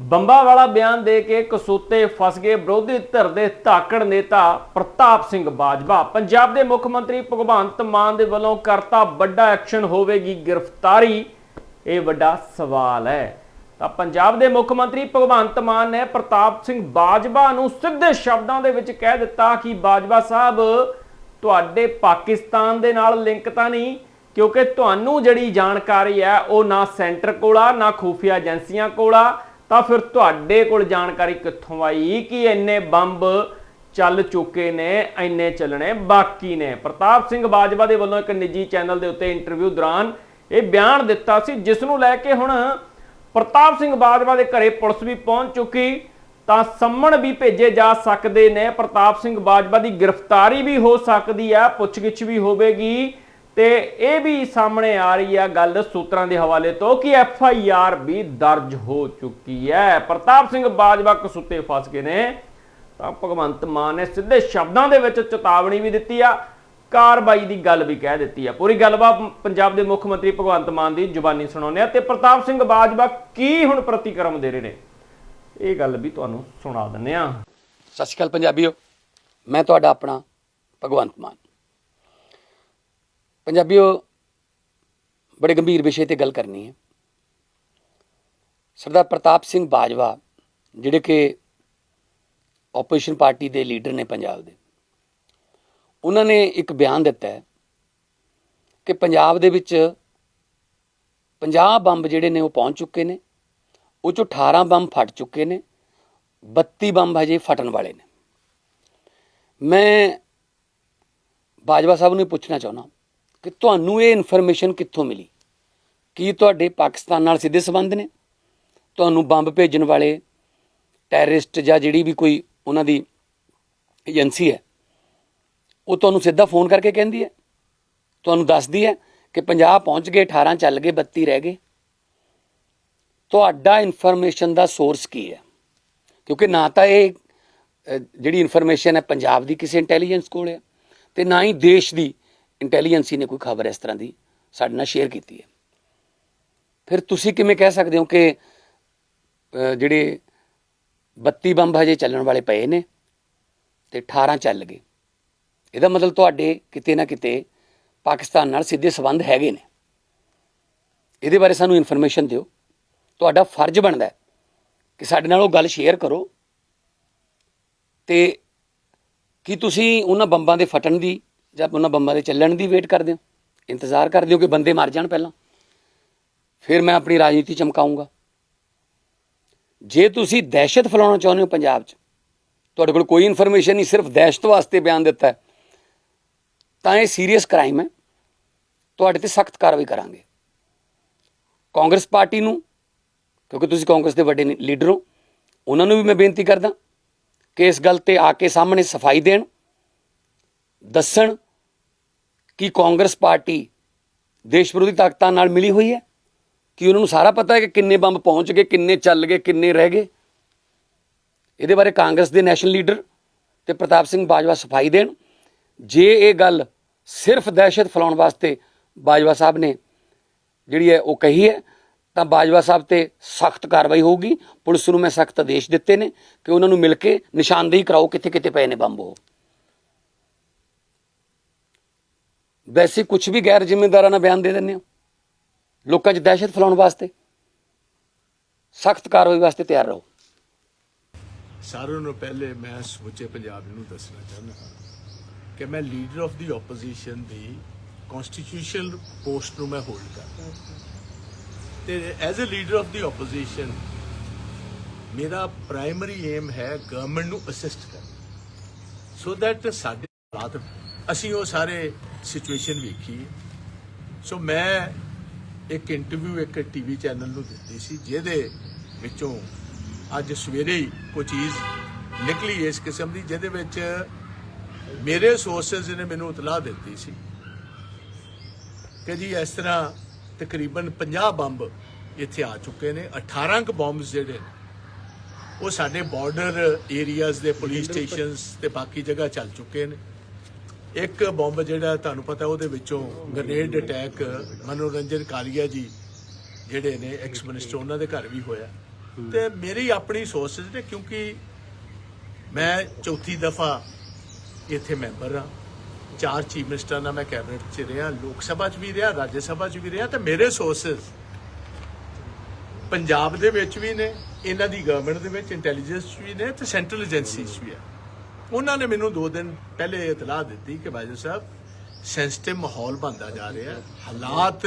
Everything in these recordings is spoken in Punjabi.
ਬੰਬਾ ਵਾਲਾ ਬਿਆਨ ਦੇ ਕੇ ਕਸੂਤੇ ਫਸ ਗਏ ਵਿਰੋਧੀ ਧਿਰ ਦੇ ਧਾਕੜ ਨੇਤਾ ਪ੍ਰਤਾਪ ਸਿੰਘ ਬਾਜਵਾ। ਪੰਜਾਬ ਦੇ ਮੁੱਖ ਮੰਤਰੀ ਭਗਵੰਤ ਮਾਨ ਦੇ ਵੱਲੋਂ ਕਰਤਾ ਵੱਡਾ ਐਕਸ਼ਨ ਹੋਵੇਗੀ ਗ੍ਰਿਫਤਾਰੀ। ਇਹ ਵੱਡਾ ਸਵਾਲ ਹੈ। ਤਾਂ ਪੰਜਾਬ ਦੇ ਮੁੱਖ ਮੰਤਰੀ ਭਗਵੰਤ ਮਾਨ ਨੇ ਪ੍ਰਤਾਪ ਸਿੰਘ ਬਾਜਵਾ ਨੂੰ ਸਿੱਧੇ ਸ਼ਬਦਾਂ ਦੇ ਵਿੱਚ ਕਹਿ ਦਿੱਤਾ ਕਿ ਬਾਜਵਾ ਸਾਹਿਬ, ਤੁਹਾਡੇ ਪਾਕਿਸਤਾਨ ਦੇ ਨਾਲ ਲਿੰਕ ਤਾਂ ਨਹੀਂ, ਕਿਉਂਕਿ ਤੁਹਾਨੂੰ ਜਿਹੜੀ ਜਾਣਕਾਰੀ ਹੈ ਉਹ ਨਾ ਸੈਂਟਰ ਕੋਲ ਆ, ਨਾ ਖੂਫੀਆ ਏਜੰਸੀਆਂ ਕੋਲ ਆ। ਤਾਂ ਫਿਰ ਤੁਹਾਡੇ ਕੋਲ ਜਾਣਕਾਰੀ ਕਿੱਥੋਂ ਆਈ ਕਿ ਇੰਨੇ ਬੰਬ ਚੱਲ ਚੁੱਕੇ ਨੇ, ਇੰਨੇ ਚੱਲਣੇ ਬਾਕੀ ਨੇ। ਪ੍ਰਤਾਪ ਸਿੰਘ ਬਾਜਵਾ ਦੇ ਵੱਲੋਂ ਇੱਕ ਨਿੱਜੀ ਚੈਨਲ ਦੇ ਉੱਤੇ ਇੰਟਰਵਿਊ ਦੌਰਾਨ ਇਹ ਬਿਆਨ ਦਿੱਤਾ ਸੀ, ਜਿਸ ਨੂੰ ਲੈ ਕੇ ਹੁਣ ਪ੍ਰਤਾਪ ਸਿੰਘ ਬਾਜਵਾ ਦੇ ਘਰੇ ਪੁਲਿਸ ਵੀ ਪਹੁੰਚ ਚੁੱਕੀ, ਤਾਂ ਸੰਮਣ ਵੀ ਭੇਜੇ ਜਾ ਸਕਦੇ ਨੇ। ਪ੍ਰਤਾਪ ਸਿੰਘ ਬਾਜਵਾ ਦੀ ਗ੍ਰਿਫਤਾਰੀ ਵੀ ਹੋ ਸਕਦੀ ਹੈ, ਪੁੱਛਗਿੱਛ ਵੀ ਹੋਵੇਗੀ। ਤੇ ਇਹ ਵੀ ਸਾਹਮਣੇ ਆ ਰਹੀ ਆ ਗੱਲ ਸੂਤਰਾਂ ਦੇ ਹਵਾਲੇ ਤੋਂ ਕਿ ਐਫ ਆਈ ਆਰ ਵੀ ਦਰਜ ਹੋ ਚੁੱਕੀ ਹੈ। ਪ੍ਰਤਾਪ ਸਿੰਘ ਬਾਜਵਾ ਕਸੂਤੇ ਫਸ ਗਏ ਨੇ। ਤਾਂ ਭਗਵੰਤ ਮਾਨ ਨੇ ਸਿੱਧੇ ਸ਼ਬਦਾਂ ਦੇ ਵਿੱਚ ਚੇਤਾਵਨੀ ਵੀ ਦਿੱਤੀ ਆ, ਕਾਰਵਾਈ ਦੀ ਗੱਲ ਵੀ ਕਹਿ ਦਿੱਤੀ ਆ। ਪੂਰੀ ਗੱਲਬਾਤ ਪੰਜਾਬ ਦੇ ਮੁੱਖ ਮੰਤਰੀ ਭਗਵੰਤ ਮਾਨ ਦੀ ਜ਼ੁਬਾਨੀ ਸੁਣਾਉਂਦੇ ਆ ਤੇ ਪ੍ਰਤਾਪ ਸਿੰਘ ਬਾਜਵਾ ਕੀ ਹੁਣ ਪ੍ਰਤੀਕਰਮ ਦੇ ਰਹੇ ਨੇ, ਇਹ ਗੱਲ ਵੀ ਤੁਹਾਨੂੰ ਸੁਣਾ ਦਿੰਨੇ ਆ। ਸਤਿ ਸ਼੍ਰੀ ਅਕਾਲ ਪੰਜਾਬੀਓ, ਮੈਂ ਤੁਹਾਡਾ ਆਪਣਾ ਭਗਵੰਤ ਮਾਨ। ਪੰਜਾਬੀਓ ਬੜੇ ਗੰਭੀਰ ਵਿਸ਼ੇ ਤੇ ਗੱਲ ਕਰਨੀ ਹੈ। ਸਰਦਾਰ ਪ੍ਰਤਾਪ ਸਿੰਘ ਬਾਜਵਾ, ਜਿਹੜੇ ਕਿ ਆਪੋਜੀਸ਼ਨ ਪਾਰਟੀ ਦੇ ਲੀਡਰ ਨੇ ਪੰਜਾਬ ਦੇ, ਉਹਨਾਂ ਨੇ ਇੱਕ ਬਿਆਨ ਦਿੱਤਾ ਹੈ ਕਿ ਪੰਜਾਬ ਦੇ ਵਿੱਚ 50 ਬੰਬ ਜਿਹੜੇ ਨੇ ਉਹ ਪਹੁੰਚ ਚੁੱਕੇ ਨੇ, ਉਹ ਚੋਂ 18 ਬੰਬ ਫਟ ਚੁੱਕੇ ਨੇ 32 ਬੰਬ ਹਜੇ ਫਟਣ ਵਾਲੇ ਨੇ। ਮੈਂ ਬਾਜਵਾ ਸਾਹਿਬ ਨੂੰ ਇਹ ਪੁੱਛਣਾ ਚਾਹੁੰਦਾ ਕਿ ਤੁਹਾਨੂੰ ਇਹ ਇਨਫੋਰਮੇਸ਼ਨ ਕਿੱਥੋਂ ਮਿਲੀ? ਕੀ ਤੁਹਾਡੇ ਪਾਕਿਸਤਾਨ ਨਾਲ ਸਿੱਧੇ ਸੰਬੰਧ ਨੇ? ਤੁਹਾਨੂੰ ਬੰਬ ਭੇਜਣ ਵਾਲੇ ਟੈਰਰਿਸਟ ਜਾਂ ਜਿਹੜੀ ਵੀ ਕੋਈ ਉਹਨਾਂ ਦੀ ਏਜੰਸੀ ਹੈ, ਉਹ ਤੁਹਾਨੂੰ ਸਿੱਧਾ ਫੋਨ ਕਰਕੇ ਕਹਿੰਦੀ ਹੈ? ਤੁਹਾਨੂੰ ਦੱਸਦੀ ਹੈ ਕਿ 50 ਪਹੁੰਚ ਗਏ 18 ਚੱਲ ਗਏ 32 ਰਹਿ ਗਏ। ਤੁਹਾਡਾ ਇਨਫੋਰਮੇਸ਼ਨ ਦਾ ਸੋਰਸ ਕੀ ਹੈ? ਕਿਉਂਕਿ ਨਾ ਤਾਂ ਇਹ ਜਿਹੜੀ ਇਨਫੋਰਮੇਸ਼ਨ ਹੈ, ਪੰਜਾਬ ਦੀ ਕਿਸੇ ਇੰਟੈਲੀਜੈਂਸ ਕੋਲ ਹੈ ਤੇ ਨਾ ਹੀ ਦੇਸ਼ ਦੀ ਇੰਟੈਲੀਜੈਂਸੀ ਨੇ ਕੋਈ ਖਬਰ ਇਸ ਤਰ੍ਹਾਂ ਦੀ ਸਾਡੇ ਨਾਲ ਸ਼ੇਅਰ ਕੀਤੀ ਹੈ। ਫਿਰ ਤੁਸੀਂ ਕਿਵੇਂ ਕਹਿ ਸਕਦੇ ਹੋ ਕਿ ਜਿਹੜੇ 32 ਬੰਬ ਹਜੇ ਚੱਲਣ ਵਾਲੇ ਪਏ ਨੇ ਤੇ 18 ਚੱਲ ਗਏ। ਇਹਦਾ ਮਤਲਬ ਤੁਹਾਡੇ ਕਿਤੇ ਨਾ ਕਿਤੇ ਪਾਕਿਸਤਾਨ ਨਾਲ ਸਿੱਧੇ ਸਬੰਧ ਹੈਗੇ ਨੇ। ਇਹਦੇ ਬਾਰੇ ਸਾਨੂੰ ਇਨਫੋਰਮੇਸ਼ਨ ਦਿਓ। ਤੁਹਾਡਾ ਫਰਜ਼ ਬਣਦਾ ਕਿ ਸਾਡੇ ਨਾਲ ਉਹ ਗੱਲ ਸ਼ੇਅਰ ਕਰੋ। ਤੇ ਕੀ ਤੁਸੀਂ ਉਹਨਾਂ ਬੰਬਾਂ ਦੇ ਫਟਣ ਦੀ ਜਾਂ ਉਹਨਾਂ ਬੰਬਾਂ ਦੇ ਚੱਲਣ ਦੀ ਵੇਟ ਕਰਦੇ ਹੋ, ਇੰਤਜ਼ਾਰ ਕਰਦੇ ਹੋ ਕਿ ਬੰਦੇ ਮਰ ਜਾਣ ਪਹਿਲਾਂ, ਫਿਰ ਮੈਂ ਆਪਣੀ ਰਾਜਨੀਤੀ ਚਮਕਾਉਂਗਾ। ਜੇ ਤੁਸੀਂ ਦਹਿਸ਼ਤ ਫੈਲਾਉਣਾ ਚਾਹੁੰਦੇ ਹੋ ਪੰਜਾਬ 'ਚ, ਤੁਹਾਡੇ ਕੋਲ ਕੋਈ ਇਨਫੋਰਮੇਸ਼ਨ ਨਹੀਂ, ਸਿਰਫ ਦਹਿਸ਼ਤ ਵਾਸਤੇ ਬਿਆਨ ਦਿੱਤਾ ਤਾਂ ਇਹ ਸੀਰੀਅਸ ਕ੍ਰਾਈਮ ਹੈ। ਤੁਹਾਡੇ ਤੇ ਸਖਤ ਕਾਰਵਾਈ ਕਰਾਂਗੇ। ਕਾਂਗਰਸ ਪਾਰਟੀ ਨੂੰ, ਕਿਉਂਕਿ ਤੁਸੀਂ ਕਾਂਗਰਸ ਦੇ ਵੱਡੇ ਲੀਡਰ ਹੋ, ਉਹਨਾਂ ਨੂੰ ਵੀ ਮੈਂ ਬੇਨਤੀ ਕਰਦਾ ਕਿ ਇਸ ਗੱਲ ਤੇ ਆ ਕੇ ਸਾਹਮਣੇ ਸਫ਼ਾਈ ਦੇਣ, ਦੱਸਣ ਕਿ ਕਾਂਗਰਸ ਪਾਰਟੀ ਦੇਸ਼ ਵਿਰੋਧੀ ਤਾਕਤਾਂ ਨਾਲ ਮਿਲੀ ਹੋਈ ਹੈ? ਕਿ ਉਹਨਾਂ ਨੂੰ ਸਾਰਾ ਪਤਾ ਹੈ ਕਿ ਕਿੰਨੇ ਬੰਬ ਪਹੁੰਚ ਗਏ, ਕਿੰਨੇ ਚੱਲ ਗਏ, ਕਿੰਨੇ ਰਹਿ ਗਏ? ਇਹਦੇ ਬਾਰੇ ਕਾਂਗਰਸ ਦੇ ਨੈਸ਼ਨਲ ਲੀਡਰ ਤੇ ਪ੍ਰਤਾਪ ਸਿੰਘ ਬਾਜਵਾ ਸਫ਼ਾਈ ਦੇਣ। ਜੇ ਇਹ ਗੱਲ ਸਿਰਫ ਦਹਿਸ਼ਤ ਫੈਲਾਉਣ ਵਾਸਤੇ ਬਾਜਵਾ ਸਾਹਿਬ ਨੇ ਜਿਹੜੀ ਹੈ ਉਹ ਕਹੀ ਹੈ, ਤਾਂ ਬਾਜਵਾ ਸਾਹਿਬ ਤੇ ਸਖਤ ਕਾਰਵਾਈ ਹੋਊਗੀ। ਪੁਲਿਸ ਨੂੰ ਮੈਂ ਸਖਤ ਆਦੇਸ਼ ਦਿੱਤੇ ਨੇ ਕਿ ਉਹਨਾਂ ਨੂੰ ਮਿਲ ਕੇ ਨਿਸ਼ਾਨਦੇਹੀ ਕਰਾਓ ਕਿੱਥੇ ਕਿੱਥੇ ਪਏ ਨੇ ਬੰਬ ਉਹ। ਵੈਸੇ ਕੁਝ ਵੀ ਗੈਰ ਜ਼ਿੰਮੇਦਾਰਾਂ ਨਾਲ ਬਿਆਨ ਦੇ ਦਿੰਦੇ ਹੋ? ਲੋਕਾਂ 'ਚ ਦਹਿਸ਼ਤ ਫੈਲਾਉਣ ਵਾਸਤੇ? ਸਖਤ ਕਾਰਵਾਈ ਵਾਸਤੇ ਤਿਆਰ ਰਹੋ। ਸਾਰਿਆਂ ਨੂੰ ਪਹਿਲੇ ਮੈਂ ਸਮੁੱਚੇ ਪੰਜਾਬ ਨੂੰ ਦੱਸਣਾ ਚਾਹੁੰਦਾ ਹਾਂ ਕਿ ਮੈਂ ਲੀਡਰ ਆਫ ਦੀ ਆਪੋਜੀਸ਼ਨ ਦੀ ਕਨਸਟੀਟਿਊਸ਼ਨਲ ਪੋਸਟ ਨੂੰ ਮੈਂ ਹੋਲਡ ਕਰਦਾ ਤੇ as a leader of the opposition ਮੇਰਾ ਪ੍ਰਾਇਮਰੀ ਏਮ ਹੈ ਗਵਰਨਮੈਂਟ ਨੂੰ ਅਸਿਸਟ ਕਰਨਾ। ਸੋ ਦੈਟ ਸਾਡੇ ਹਾਲਾਤ, ਅਸੀਂ ਉਹ ਸਾਰੇ ਸਿਚੁਏਸ਼ਨ ਵੇਖੀ ਸੋ ਮੈਂ ਇੱਕ ਇੰਟਰਵਿਊ ਇੱਕ ਟੀਵੀ ਚੈਨਲ ਨੂੰ ਦਿੱਤੀ ਸੀ ਜਿਹਦੇ ਵਿੱਚੋਂ ਅੱਜ ਸਵੇਰੇ ਹੀ ਕੋਈ ਚੀਜ਼ ਨਿਕਲੀ ਇਸ ਕਿਸਮ ਦੀ ਜਿਹਦੇ ਵਿੱਚ ਮੇਰੇ ਸੋਰਸਸ ਨੇ ਮੈਨੂੰ ਇਤਲਾਹ ਦਿੱਤੀ ਸੀ ਕਿ ਜੀ ਇਸ ਤਰ੍ਹਾਂ ਤਕਰੀਬਨ 50 ਬੰਬ ਇੱਥੇ ਆ ਚੁੱਕੇ ਨੇ 18 ਕ ਬੰਬਸ ਜਿਹੜੇ ਉਹ ਸਾਡੇ ਬਾਰਡਰ ਏਰੀਆਜ਼ ਦੇ ਪੁਲਿਸ ਸਟੇਸ਼ਨਸ ਤੇ ਬਾਕੀ ਜਗ੍ਹਾ ਚੱਲ ਚੁੱਕੇ ਨੇ। ਇੱਕ ਬੰਬ ਜਿਹੜਾ ਤੁਹਾਨੂੰ ਪਤਾ ਉਹਦੇ ਵਿੱਚੋਂ ਗ੍ਰੇਨੇਡ ਅਟੈਕ ਮਨੋਰੰਜਨ ਕਾਲੀਆ ਜੀ ਜਿਹੜੇ ਨੇ ਐਕਸ ਮਿਨਿਸਟਰ ਉਹਨਾਂ ਦੇ ਘਰ ਵੀ ਹੋਇਆ। ਤੇ ਮੇਰੀ ਆਪਣੀ ਸੋਰਸਸ ਨੇ ਕਿਉਂਕਿ ਮੈਂ ਚੌਥੀ ਦਫਾ ਇੱਥੇ ਮੈਂਬਰ ਹਾਂ। ਚਾਰ ਚੀਫ ਮਿਨਿਸਟਰਾਂ ਨਾਲ ਮੈਂ ਕੈਬਨਿਟ 'ਚ ਰਿਹਾ, ਲੋਕ ਸਭਾ 'ਚ ਵੀ ਰਿਹਾ, ਰਾਜ ਸਭਾ 'ਚ ਵੀ ਰਿਹਾ। ਤੇ ਮੇਰੇ ਸੋਰਸਸ ਪੰਜਾਬ ਦੇ ਵਿੱਚ ਵੀ ਨੇ, ਇਹਨਾਂ ਦੀ ਗਵਰਨਮੈਂਟ ਦੇ ਵਿੱਚ ਇੰਟੈਲੀਜੈਂਸ ਵੀ ਨੇ ਤੇ ਸੈਂਟਰਲ ਏਜੰਸੀਜ਼ 'ਚ ਵੀ ਆ। ਉਹਨਾਂ ਨੇ ਮੈਨੂੰ 2 ਦਿਨ ਪਹਿਲੇ ਇਤਲਾਹ ਦਿੱਤੀ ਕਿ ਬਾਜੂ ਸਾਹਿਬ ਸੈਂਸਿਟਿਵ ਮਾਹੌਲ ਬਣਦਾ ਜਾ ਰਿਹਾ ਹੈ। ਹਾਲਾਤ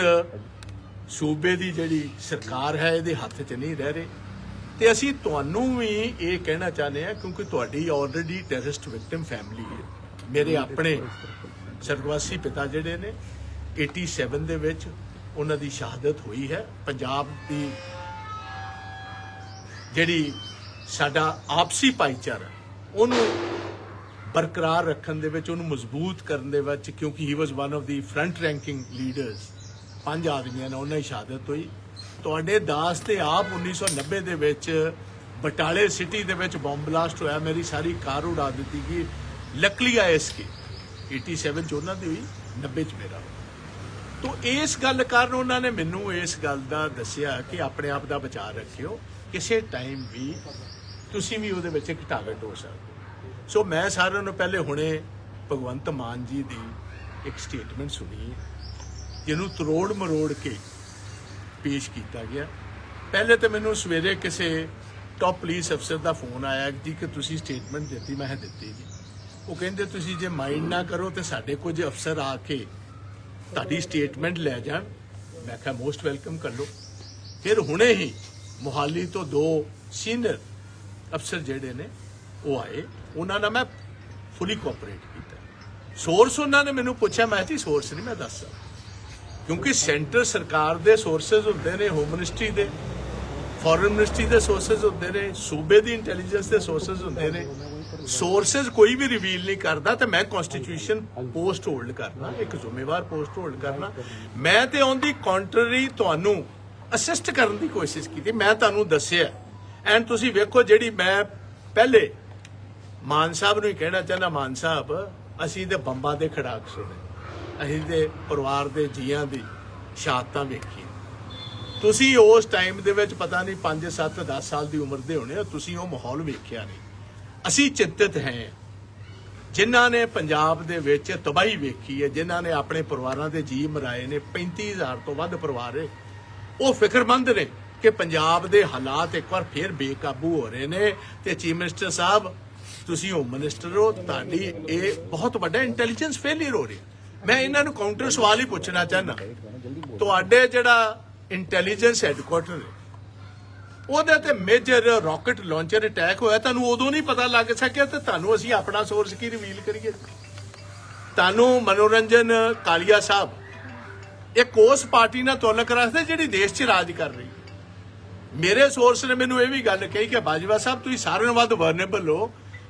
ਸੂਬੇ ਦੀ ਜਿਹੜੀ ਸਰਕਾਰ ਹੈ, ਇਹਦੇ ਹੱਥ 'ਚ ਨਹੀਂ ਰਹਿ ਰਹੇ। ਤੇ ਅਸੀਂ ਤੁਹਾਨੂੰ ਵੀ ਇਹ ਕਹਿਣਾ ਚਾਹੁੰਦੇ ਹਾਂ, ਕਿਉਂਕਿ ਤੁਹਾਡੀ ਆਲਰੇਡੀ ਟੈਰਰਿਸਟ ਵਿਕਟਿਮ ਫੈਮਿਲੀ ਹੈ। ਮੇਰੇ ਆਪਣੇ ਸਰਗਵਾਸੀ ਪਿਤਾ ਜਿਹੜੇ ਨੇ 87 ਦੇ ਵਿੱਚ ਉਹਨਾਂ ਦੀ ਸ਼ਹਾਦਤ ਹੋਈ ਹੈ। ਪੰਜਾਬ ਦੀ ਜਿਹੜੀ ਸਾਡਾ ਆਪਸੀ ਭਾਈਚਾਰਾ, ਉਹਨੂੰ ਬਰਕਰਾਰ ਰੱਖਣ ਦੇ ਵਿੱਚ, ਉਹਨੂੰ ਮਜ਼ਬੂਤ ਕਰਨ ਦੇ ਵਿੱਚ, ਕਿਉਂਕਿ he was one of the front ranking leaders ਪੰਜ ਆਦਮੀਆਂ ਨਾਲ ਉਹਨਾਂ ਦੀ ਸ਼ਹਾਦਤ ਹੋਈ। ਤੁਹਾਡੇ ਦਾਸ ਤੇ ਆਪ 1990 ਦੇ ਵਿੱਚ ਬਟਾਲੇ ਸਿਟੀ ਦੇ ਵਿੱਚ ਬੰਬ ਬਲਾਸਟ ਹੋਇਆ। ਮੇਰੀ ਸਾਰੀ ਕਾਰ ਉਡਾ ਦਿੱਤੀ ਗਈ। ਲੱਕਲੀ ਆਈਐਸਕੇ 87 ਚ ਉਹਨਾਂ ਦੀ ਹੋਈ 90 ਚ ਮੇਰਾ। ਤੋ ਇਸ ਗੱਲ ਕਾਰਨ ਉਹਨਾਂ ਨੇ ਮੈਨੂੰ ਇਸ ਗੱਲ ਦਾ ਦੱਸਿਆ ਕਿ ਆਪਣੇ ਆਪ ਦਾ ਬਚਾਅ ਰੱਖਿਓ। ਕਿਸੇ ਟਾਈਮ ਵੀ ਤੁਸੀਂ ਵੀ ਉਹਦੇ ਵਿੱਚ ਇੱਕ ਟਾਰਗੇਟ ਹੋ ਸਕਦੇ ਹੋ। ਸੋ ਮੈਂ ਸਾਰਿਆਂ ਨੂੰ ਪਹਿਲੇ ਹੁਣੇ ਭਗਵੰਤ ਮਾਨ ਜੀ ਦੀ ਇੱਕ ਸਟੇਟਮੈਂਟ ਸੁਣੀ ਜਿਹਨੂੰ ਤਰੋੜ ਮਰੋੜ ਕੇ ਪੇਸ਼ ਕੀਤਾ ਗਿਆ। ਪਹਿਲੇ ਤਾਂ ਮੈਨੂੰ ਸਵੇਰੇ ਕਿਸੇ ਟਾਪ ਪੁਲਿਸ ਅਫਸਰ ਦਾ ਫੋਨ ਆਇਆ ਜੀ ਕਿ ਤੁਸੀਂ ਸਟੇਟਮੈਂਟ ਦਿੱਤੀ, ਮੈਂ ਦਿੱਤੀ ਜੀ। ਉਹ ਕਹਿੰਦੇ, ਤੁਸੀਂ ਜੇ ਮਾਈਂਡ ਨਾ ਕਰੋ ਤੇ ਸਾਡੇ ਕੁਝ ਅਫਸਰ ਆ ਕੇ ਤੁਹਾਡੀ ਸਟੇਟਮੈਂਟ ਲੈ ਜਾਣ। ਮੈਂ ਕਿਹਾ ਮੋਸਟ ਵੈਲਕਮ ਕਰ ਲਓ। ਫਿਰ ਹੁਣੇ ਹੀ ਮੁਹਾਲੀ ਤੋਂ ਦੋ ਸੀਨੀਅਰ ਅਫਸਰ ਜਿਹੜੇ ਨੇ ਉਹ ਆਏ, ਉਹਨਾਂ ਨਾਲ ਮੈਂ ਫੁੱਲੀ ਕੋਆਪਰੇਟ ਕੀਤਾ। ਸੋਰਸ ਉਹਨਾਂ ਨੇ ਮੈਨੂੰ ਪੁੱਛਿਆ, ਮੈਂ ਜੀ ਸੋਰਸ ਨਹੀਂ, ਮੈਂ ਦੱਸ ਸਕਦਾ। ਕਿਉਂਕਿ ਸੈਂਟਰ ਸਰਕਾਰ ਦੇ ਸੋਰਸਸ ਹੁੰਦੇ ਨੇ ਹੋਮ ਮਿਨਿਸਟਰੀ ਦੇ ਫੋਰਨ ਮਿਨਿਸਟਰੀ ਦੇ ਸੋਰਸਸ ਹੁੰਦੇ ਨੇ, ਸੂਬੇ ਦੀ ਇੰਟੈਲੀਜੈਂਸ ਦੇ ਸੋਰਸਸ ਹੁੰਦੇ ਨੇ। ਸੋਰਸਸ ਕੋਈ ਵੀ ਰਿਵੀਲ ਨਹੀਂ ਕਰਦਾ ਤੇ ਮੈਂ ਕਨਸਟੀਟਿਊਸ਼ਨ ਪੋਸਟ ਹੋਲਡ ਕਰਨਾ, ਇੱਕ ਜ਼ਿੰਮੇਵਾਰ ਪੋਸਟ ਹੋਲਡ ਕਰਨਾ। ਮੈਂ ਤੇ ਔਨ ਦੀ ਕੰਟਰੀ ਤੁਹਾਨੂੰ ਅਸਿਸਟ ਕਰਨ ਦੀ ਕੋਸ਼ਿਸ਼ ਕੀਤੀ, ਮੈਂ ਤੁਹਾਨੂੰ ਦੱਸਿਆ। ਐਂਡ ਤੁਸੀਂ ਵੇਖੋ ਜਿਹੜੀ ਮੈਂ ਪਹਿਲੇ ਮਾਨ ਸਾਹਿਬ ਨੂੰ ਹੀ ਕਹਿਣਾ ਚਾਹੁੰਦਾ, ਮਾਨ ਸਾਹਿਬ, ਅਸੀਂ ਤੇ ਬੰਬਾਂ ਦੇ ਖੜਾਕ ਸੁਣੇ। ਅਸੀਂ ਤੇ ਪਰਿਵਾਰ ਦੇ ਜੀਆਂ ਦੀ ਸ਼ਹਾਦਤਾਂ ਵੇਖੀ ਤੁਸੀਂ ਉਸ ਟਾਈਮ ਦੇ ਵਿੱਚ ਪਤਾ ਨਹੀਂ 5 7 10 ਸਾਲ ਦੀ ਉਮਰ ਦੇ ਹੋਣੇ ਤੁਸੀਂ ਉਹ ਮਾਹੌਲ ਵੇਖਿਆ ਨਹੀਂ। ਅਸੀਂ ਚਿੰਤਤ ਹਾਂ। ਜਿਨ੍ਹਾਂ ਨੇ ਪੰਜਾਬ ਦੇ ਵਿੱਚ ਤਬਾਹੀ ਵੇਖੀ ਹੈ, ਜਿਨ੍ਹਾਂ ਨੇ ਆਪਣੇ ਪਰਿਵਾਰਾਂ ਦੇ ਜੀ ਮਰਾਏ ਨੇ 35000 ਤੋਂ ਵੱਧ ਪਰਿਵਾਰ ਹੈ ਉਹ ਫਿਕਰਮੰਦ ਨੇ ਕਿ ਪੰਜਾਬ ਦੇ ਹਾਲਾਤ ਇੱਕ ਵਾਰ ਫੇਰ ਬੇਕਾਬੂ ਹੋ ਰਹੇ ਨੇ ਤੇ ਚੀਫ ਮਿਨਿਸਟਰ ਸਾਹਿਬ ਤੁਸੀਂ ਹੋਮ ਮਿਨਿਸਟਰ ਹੋ, ਤੁਹਾਡੀ ਇਹ ਬਹੁਤ ਵੱਡਾ ਇੰਟੈਲੀਜੈਂਸ ਫੇਲਿਅਰ ਹੋ ਰਿਹਾ ਮੈਂ ਇਹਨਾਂ ਨੂੰ ਕਾਊਂਟਰ ਸਵਾਲ ਹੀ ਪੁੱਛਣਾ ਚਾਹਨਾ ਤੁਹਾਡੇ ਜਿਹੜਾ ਇੰਟੈਲੀਜੈਂਸ ਹੈਡਕੁਆਟਰ ਹੈ, ਉਹਦੇ ਤੇ ਮੇਜਰ ਰਾਕਟ ਲਾਂਚਰ ਅਟੈਕ ਹੋਇਆ, ਤੁਹਾਨੂੰ ਉਦੋਂ ਨਹੀਂ ਪਤਾ ਲੱਗ ਸਕਿਆ ਤੇ ਤੁਹਾਨੂੰ ਅਸੀਂ ਆਪਣਾ ਸੋਰਸ ਕੀ ਰਿਵੀਲ ਕਰੀਏ? ਤੁਹਾਨੂੰ ਮਨੋਰੰਜਨ ਕਾਲੀਆ ਸਾਹਿਬ ਇੱਕ ਉਸ ਪਾਰਟੀ ਨਾਲ ਤੁਲਕ ਰੱਖਦੇ ਜਿਹੜੀ ਦੇਸ਼ 'ਚ ਰਾਜ ਕਰ ਰਹੀ ਮੇਰੇ ਸੋਰਸ ਨੇ ਮੈਨੂੰ ਇਹ ਵੀ ਗੱਲ ਕਹੀ ਕਿ ਬਾਜਵਾ ਸਾਹਿਬ, ਤੁਸੀਂ ਸਾਰਿਆਂ ਨਾਲੋਂ ਵੱਧ ਵਰਨੇਬਲ ਹੋ।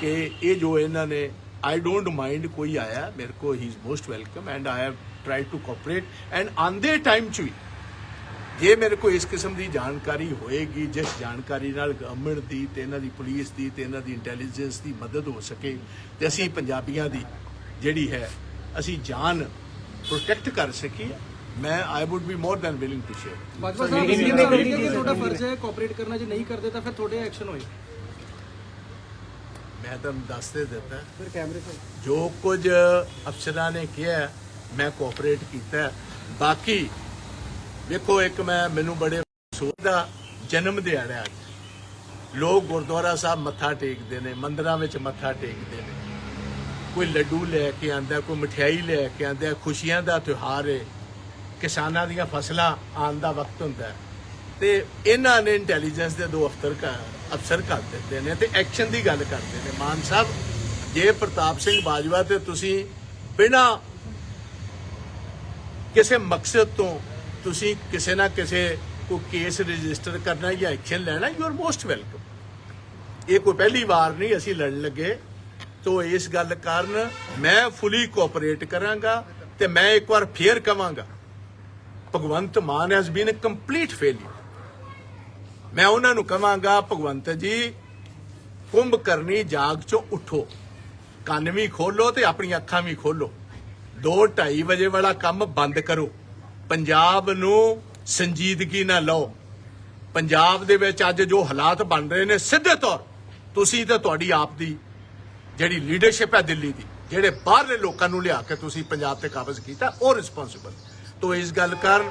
ਕਿ ਇਹ ਜੋ ਇਹਨਾਂ ਨੇ ਆਈ ਡੋਂਟ ਮਾਈਂਡ ਕੋਈ ਆਇਆ ਮੇਰੇ ਕੋ he is most welcome and I have tried to cooperate and ਆਂਦੇ ਟਾਈਮ ਚ ਵੀ ਜੇ ਮੇਰੇ ਕੋਲ ਇਸ ਕਿਸਮ ਦੀ ਜਾਣਕਾਰੀ ਹੋਏਗੀ ਜਿਸ ਜਾਣਕਾਰੀ ਨਾਲ ਗਵਰਨਮੈਂਟ ਦੀ ਤੇ ਇਹਨਾਂ ਦੀ ਪੁਲਿਸ ਦੀ ਤੇ ਇਹਨਾਂ ਦੀ ਇੰਟੈਲੀਜੈਂਸ ਦੀ ਮਦਦ ਹੋ ਸਕੇ ਤੇ ਅਸੀਂ ਪੰਜਾਬੀਆਂ ਦੀ ਜਿਹੜੀ ਹੈ ਅਸੀਂ ਜਾਨ ਪ੍ਰੋਟੈਕਟ ਕਰ ਸਕੀਏ ਮੈਂ I would be more than willing to share Bajwa Sahib ਇਹ ਕਿ ਤੁਹਾਡਾ ਫਰਜ਼ ਹੈ ਕੋਆਪਰੇਟ ਕਰਨਾ ਜੇ ਨਹੀਂ ਕਰਦੇ ਤਾਂ ਫਿਰ ਤੁਹਾਡੇ ਐਕਸ਼ਨ ਹੋਏ। ਮੈਂ ਤੁਹਾਨੂੰ ਦੱਸ ਦੇ ਦਿੱਤਾ। ਫਿਰ ਕੈਮਰੇ ਤੇ। ਜੋ ਕੁਝ ਅਫਸਰਾਂ ਨੇ ਕਿਹਾ ਮੈਂ ਕੋਆਪਰੇਟ ਕੀਤਾ। ਬਾਕੀ ਵੇਖੋ ਇੱਕ ਮੈਂ ਮੈਨੂੰ ਬੜੇ ਅਫਸੋਸ ਦਾ ਜਨਮ ਦਿਹਾੜਾ ਅੱਜ। ਲੋਕ ਗੁਰਦੁਆਰਾ ਸਾਹਿਬ ਮੱਥਾ ਟੇਕਦੇ ਨੇ ਮੰਦਰਾਂ ਵਿੱਚ ਮੱਥਾ ਟੇਕਦੇ ਨੇ। ਕੋਈ ਲੱਡੂ ਲੈ ਕੇ ਆਂਦਾ ਕੋਈ ਮਠਿਆਈ ਲੈ ਕੇ ਆਂਦਾ ਖੁਸ਼ੀਆਂ ਦਾ ਤਿਉਹਾਰ ਹੈ ਕਿਸਾਨਾਂ ਦੀਆਂ ਫਸਲਾਂ ਆਉਣ ਦਾ ਵਕਤ ਹੁੰਦਾ। ਤੇ ਇਹਨਾਂ ਨੇ ਇੰਟੈਲੀਜੈਂਸ ਦੇ ਦੋ ਅਫਸਰ ਕਾ ਅਫਸਰ ਕਰ ਦਿੱਤੇ ਨੇ ਤੇ ਐਕਸ਼ਨ ਦੀ ਗੱਲ ਕਰਦੇ ਨੇ। ਮਾਨ ਸਾਹਿਬ, ਜੇ ਪ੍ਰਤਾਪ ਸਿੰਘ ਬਾਜਵਾ ਤੇ ਤੁਸੀਂ ਬਿਨਾ ਕਿਸੇ ਮਕਸਦ ਤੋਂ ਤੁਸੀਂ ਕਿਸੇ ਨਾ ਕਿਸੇ ਕੋ ਕੇਸ ਰਜਿਸਟਰ ਕਰਨਾ ਜਾਂ ਐਕਸ਼ਨ ਲੈਣਾ ਯੂ ਆਰ ਮੋਸਟ ਵੈਲਕਮ ਇਹ ਕੋਈ ਪਹਿਲੀ ਵਾਰ ਨਹੀਂ, ਅਸੀਂ ਲੜਨ ਲੱਗੇ। ਤੋ ਇਸ ਗੱਲ ਕਾਰਨ ਮੈਂ ਫੁੱਲੀ ਕੋਆਪਰੇਟ ਕਰਾਂਗਾ ਤੇ ਮੈਂ ਇੱਕ ਵਾਰ ਫੇਰ ਕਵਾਂਗਾ, Bhagwant Mann has been a complete failure ਮੈਂ ਉਹਨਾਂ ਨੂੰ ਕਵਾਂਗਾ ਭਗਵੰਤ ਜੀ, ਕੁੰਭ ਕਰਨੀ ਜਾਗ ਚੋਂ ਉਠੋ। ਕੰਨ ਵੀ ਖੋਲੋ ਤੇ ਆਪਣੀਆਂ ਅੱਖਾਂ ਵੀ ਖੋਲੋ। 2:30 ਵਜੇ ਵਾਲਾ ਕੰਮ ਬੰਦ ਕਰੋ। ਪੰਜਾਬ ਨੂੰ ਸੰਜੀਦਗੀ ਨਾਲ ਲਓ। ਪੰਜਾਬ ਦੇ ਵਿੱਚ ਅੱਜ ਜੋ ਹਾਲਾਤ ਬਣ ਰਹੇ ਨੇ, ਸਿੱਧੇ ਤੌਰ ਤੁਸੀਂ ਤੇ ਤੁਹਾਡੀ ਆਪ ਦੀ ਜਿਹੜੀ ਲੀਡਰਸ਼ਿਪ ਹੈ ਦਿੱਲੀ ਦੀ, ਜਿਹੜੇ ਬਾਹਰਲੇ ਲੋਕਾਂ ਨੂੰ ਲਿਆ ਕੇ ਤੁਸੀਂ ਪੰਜਾਬ ਤੇ ਕਾਬਜ਼ ਕੀਤਾ, ਉਹ ਰਿਸਪੌਂਸਿਬਲ ਤੋਂ ਇਸ ਗੱਲ ਕਰਨ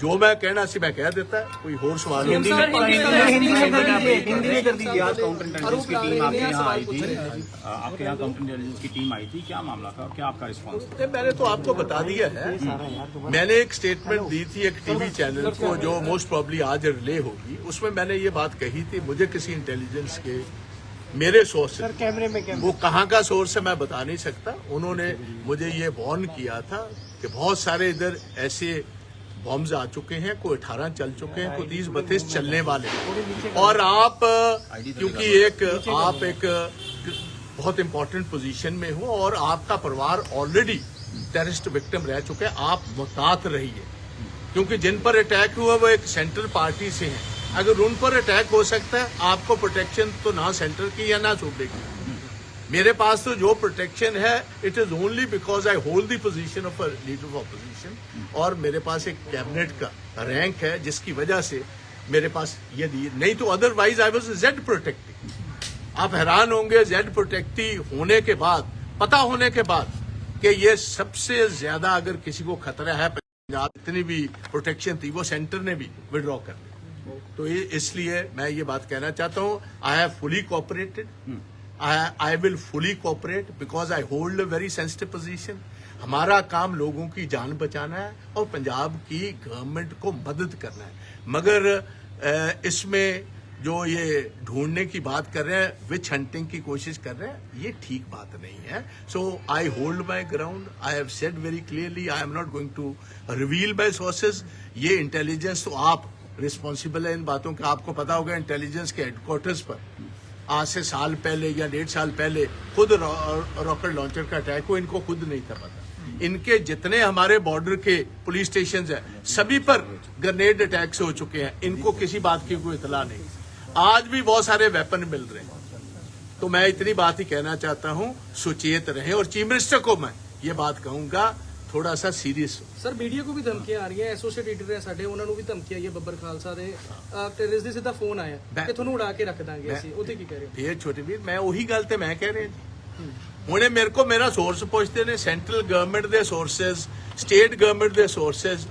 जो मैं कहना सी मैं कह देता है कोई होर सवाल हिंदी में हिंदी में कर दी आज में की टीम आपके यहाँ आई थी। आपके यहाँ काउंटर की टीम आई थी। क्या मामला था? क्या आपका रिस्पांस मैंने तो आपको बता दिया है। हम्म। मैंने एक स्टेटमेंट दी थी एक टीवी चैनल को जो मोस्ट प्रॉब्ली आज रिले होगी। उसमें मैंने ये बात कही थी मुझे किसी इंटेलिजेंस के मेरे सोर्स सर कैमरे में कैमरे वो कहाँ का सोर्स है मैं बता नहीं सकता। उन्होंने मुझे ये वॉर्न किया था कि बहुत सारे इधर ऐसे बॉम्ब्स आ चुके हैं कोई 18 चल चुके हैं कोई 30 बत्तीस चलने वाले। और आप क्योंकि एक आप एक बहुत इंपॉर्टेंट पोजीशन में हो और आपका परिवार ऑलरेडी टेररिस्ट विक्टिम रह चुके हैं आप मुतात रहिए। क्योंकि जिन पर अटैक हुआ वो एक सेंट्रल पार्टी से हैं। अगर उन पर अटैक हो सकता है आपको प्रोटेक्शन तो ना सेंटर की या ना सूबे की। मेरे पास तो जो प्रोटेक्शन है it is only because I hold the position of leader of opposition और मेरे पास एक कैबिनेट का रैंक है जिसकी वजह से मेरे पास ये दी नहीं तो otherwise I was Z protective आप हैरान होंगे जेड प्रोटेक्टिव होने के बाद पता होने के बाद कि ये सबसे ज़्यादा अगर किसी को खतरा है पंजाब इतनी भी प्रोटेक्शन थी वो सेंटर ने भी विड्रॉ कर ली तो इसलिए मैं ये बात कहना चाहता हूँ I have fully cooperated I will fully cooperate because I hold a very sensitive position हमारा काम लोगों की जान बचाना है और पंजाब की गवर्नमेंट को मदद करना है। मगर इसमें जो ये ढूँढने की बात कर रहे हैं विच हंटिंग की कोशिश कर रहे हैं, ये ठीक बात नहीं है। So I hold my ground I have said very clearly I am not going to reveal my sources ये इंटेलिजेंस तो आप रिस्पॉन्सिबल है इन बातों का, आपको पता होगा इंटेलिजेंस के हेडक्वार्टर्स पर। आज से साल पहले या डेढ़ साल पहले खुद रॉकेट लॉन्चर का अटैक हो इनको खुद नहीं था पता। इनके जितने हमारे बॉर्डर के पुलिस स्टेशन है सभी पर ग्रेनेड अटैक्स हो चुके हैं इनको किसी बात की कोई इतला नहीं आज भी बहुत सारे वेपन मिल रहे हैं तो मैं इतनी बात ही कहना चाहता हूं सुचेत रहें और चीफ मिनिस्टर को मैं ये बात कहूंगा थोड़ा सा सीरियस हो ਸਰ ਮੀਡੀਆ ਕੋ ਵੀ ਧਮਕੀਆਂ ਆ ਰਹੀਆਂ ਐਸੋਸੀਏਟ ਐਡੀਟਰ ਹੈ ਸਾਡੇ ਉਹਨਾਂ ਨੂੰ ਵੀ ਧਮਕੀ ਆਈ ਹੈ ਬੱਬਰ ਖਾਲਸਾ ਦੇ ਟੈਰਰਿਸਟ ਦੇ ਸਿੱਧਾ ਫੋਨ ਆਇਆ ਮੈਂ- ਕਿ ਤੁਹਾਨੂੰ ਉਡਾ ਕੇ ਰੱਖ ਦਾਂਗੇ ਅਸੀਂ ਉਹਦੇ ਕੀ ਕਹਿ ਰਹੇ ਹੋ ਫੇਰ ਛੋਟੇ ਵੀਰ ਮੈਂ ਉਹੀ ਗੱਲ ਤੇ ਮੈਂ ਕਹਿ ਰਿਹਾ ਜੀ ਹੁਣੇ ਮੇਰੇ ਕੋ ਮੇਰਾ ਸੋਰਸ ਪੁੱਛਦੇ ਨੇ ਸੈਂਟਰਲ ਗਵਰਨਮੈਂਟ ਦੇ ਸੋਰਸਸ ਸਟੇਟ ਗਵਰਨਮੈਂਟ ਦੇ sources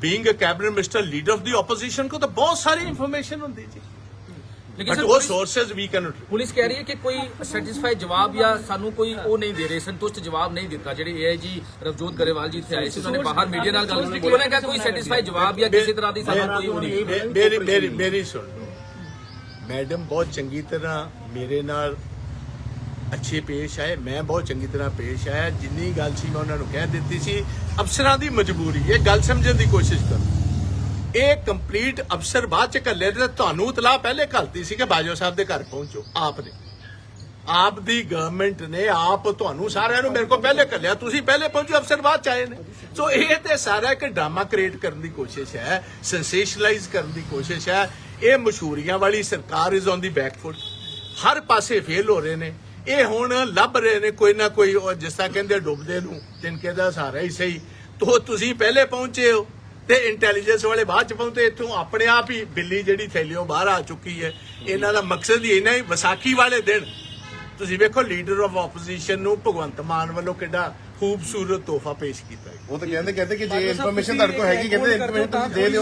being a cabinet minister leader of the opposition ਕੋ ਤਾਂ ਬਹੁਤ ਸਾਰੀ ਇਨਫੋਰਮੇਸ਼ਨ ਹੁੰਦੀ ਜੀ। ਲੇਕਿਨ ਸਰ ਉਹ ਸੋਰਸਸ ਵੀ ਕੈਨੋਟ ਪੁਲਿਸ ਕਹਿ ਰਹੀ ਹੈ ਕਿ ਕੋਈ ਸੈਟੀਸਫਾਈ ਜਵਾਬ ਜਾਂ ਸਾਨੂੰ ਕੋਈ ਉਹ ਨਹੀਂ ਦੇ ਰਹੇ ਸੰਤੁਸ਼ਟ ਜਵਾਬ ਨਹੀਂ ਦਿੱਤਾ। ਜਿਹੜੇ ਏਆਈਜੀ ਰਵਜੋਤ ਗਰੇਵਾਲ ਜੀ ਇੱਥੇ ਆਏ ਸੀ ਉਹਨਾਂ ਨੇ ਬਾਹਰ ਮੀਡੀਆ ਨਾਲ ਗੱਲ ਕੀਤੀ। ਉਹਨਾਂ ਨੇ ਕਿਹਾ ਕੋਈ ਸੈਟੀਸਫਾਈ ਜਵਾਬ ਜਾਂ ਕਿਸੇ ਤਰ੍ਹਾਂ ਦੀ ਸਾਨੂੰ ਕੋਈ ਉਹ ਨਹੀਂ। ਮੇਰੀ ਮੇਰੀ ਮੇਰੀ ਸੁਣ ਮੈਡਮ ਬਹੁਤ ਚੰਗੀ ਤਰ੍ਹਾਂ ਮੇਰੇ ਨਾਲ ਅੱਛੇ ਪੇਸ਼ ਆਏ, ਮੈਂ ਬਹੁਤ ਚੰਗੀ ਤਰ੍ਹਾਂ ਪੇਸ਼ ਆਇਆ। ਜਿੰਨੀ ਗੱਲ ਸੀ, ਮੈਂ ਉਹਨਾਂ ਨੂੰ ਕਹਿ ਦਿੱਤੀ ਸੀ, ਅਫਸਰਾਂ ਦੀ ਮਜਬੂਰੀ, ਇਹ ਗੱਲ ਸਮਝਣ ਦੀ ਕੋਸ਼ਿਸ਼ ਕਰੋ। ਇਹ ਕੰਪਲੀਟ ਅਫਸਰ ਬਾਅਦ ਚ ਕੱਲੇ ਤੇ ਤੁਹਾਨੂੰ ਇਤਲਾਹ ਪਹਿਲੇ ਕਰਤੀ ਸੀ ਕਿ ਬਾਜੋ ਸਾਹਿਬ ਦੇ ਘਰ ਪਹੁੰਚੋ, ਆਪ ਨੇ ਆਪ ਦੀ ਗਵਰਨਮੈਂਟ ਨੇ ਆਪ ਤੁਹਾਨੂੰ ਸਾਰਿਆਂ ਨੂੰ ਮੇਰੇ ਕੋਲ ਪਹਿਲੇ ਕੱਲਿਆ ਤੁਸੀਂ ਪਹਿਲੇ ਪਹੁੰਚੋ, ਅਫਸਰ ਬਾਅਦ ਚ ਆਏ ਨੇ। ਸੋ ਇਹ ਤੇ ਸਾਰਾ ਇੱਕ ਡਰਾਮਾ ਕ੍ਰੀਏਟ ਕਰਨ ਦੀ ਕੋਸ਼ਿਸ਼ ਹੈ ਸੈਂਸੇਸ਼ਨਲਾਈਜ਼ ਕਰਨ ਦੀ ਕੋਸ਼ਿਸ਼ ਹੈ। ਇਹ ਮਸ਼ਹੂਰੀਆਂ ਵਾਲੀ ਸਰਕਾਰ ਇਜ਼ ਔਨ ਦੀ ਬੈਕਫੁੱਟ ਹਰ ਪਾਸੇ ਫੇਲ ਹੋ ਰਹੇ ਨੇ। ਇਹ ਹੁਣ ਲੱਭ ਰਹੇ ਨੇ ਕੋਈ ਨਾ ਕੋਈ ਉਹ ਜਿਸ ਤਰ੍ਹਾਂ ਕਹਿੰਦੇ ਡੁੱਬਦੇ ਨੂੰ ਤਿਨਕੇ ਦਾ ਸਹਾਰਾ ਹੀ ਸਹੀ। ਤੋ ਤੁਸੀਂ ਪਹਿਲੇ ਪਹੁੰਚੇ ਹੋ ਤੇ ਇੰਟੈਲੀਜੈਂਸ ਵਾਲੇ ਬਾਅਦ ਚ ਪਹੁੰਚੇ ਇੱਥੋਂ ਆਪਣੇ ਆਪ ਹੀ ਬਿੱਲੀ ਜਿਹੜੀ ਥੈਲਿਓ ਬਾਹਰ ਆ ਚੁੱਕੀ ਹੈ। ਇਹਨਾਂ ਦਾ ਮਕਸਦ ਹੀ ਇਹਨਾਂ ਹੀ ਵਿਸਾਖੀ ਵਾਲੇ ਦਿਨ। ਤੁਸੀਂ ਵੇਖੋ ਲੀਡਰ ਆਫ ਆਪੋਜੀਸ਼ਨ ਨੂੰ ਭਗਵੰਤ ਮਾਨ ਵੱਲੋਂ ਕਿੱਡਾ ਖੂਬਸੂਰਤ ਤੋਹਫਾ ਪੇਸ਼ ਕੀਤਾ ਹੈ ਉਹ ਤਾਂ ਕਹਿੰਦੇ ਕਹਿੰਦੇ ਕਿ ਜੇ ਇਨਫੋਰਮੇਸ਼ਨ ਤੁਹਾਡੇ ਕੋਲ ਹੈਗੀ ਕਹਿੰਦੇ ਇਨਫੋਰਮੇਸ਼ਨ ਤੁਸੀਂ ਦੇ ਦਿਓ।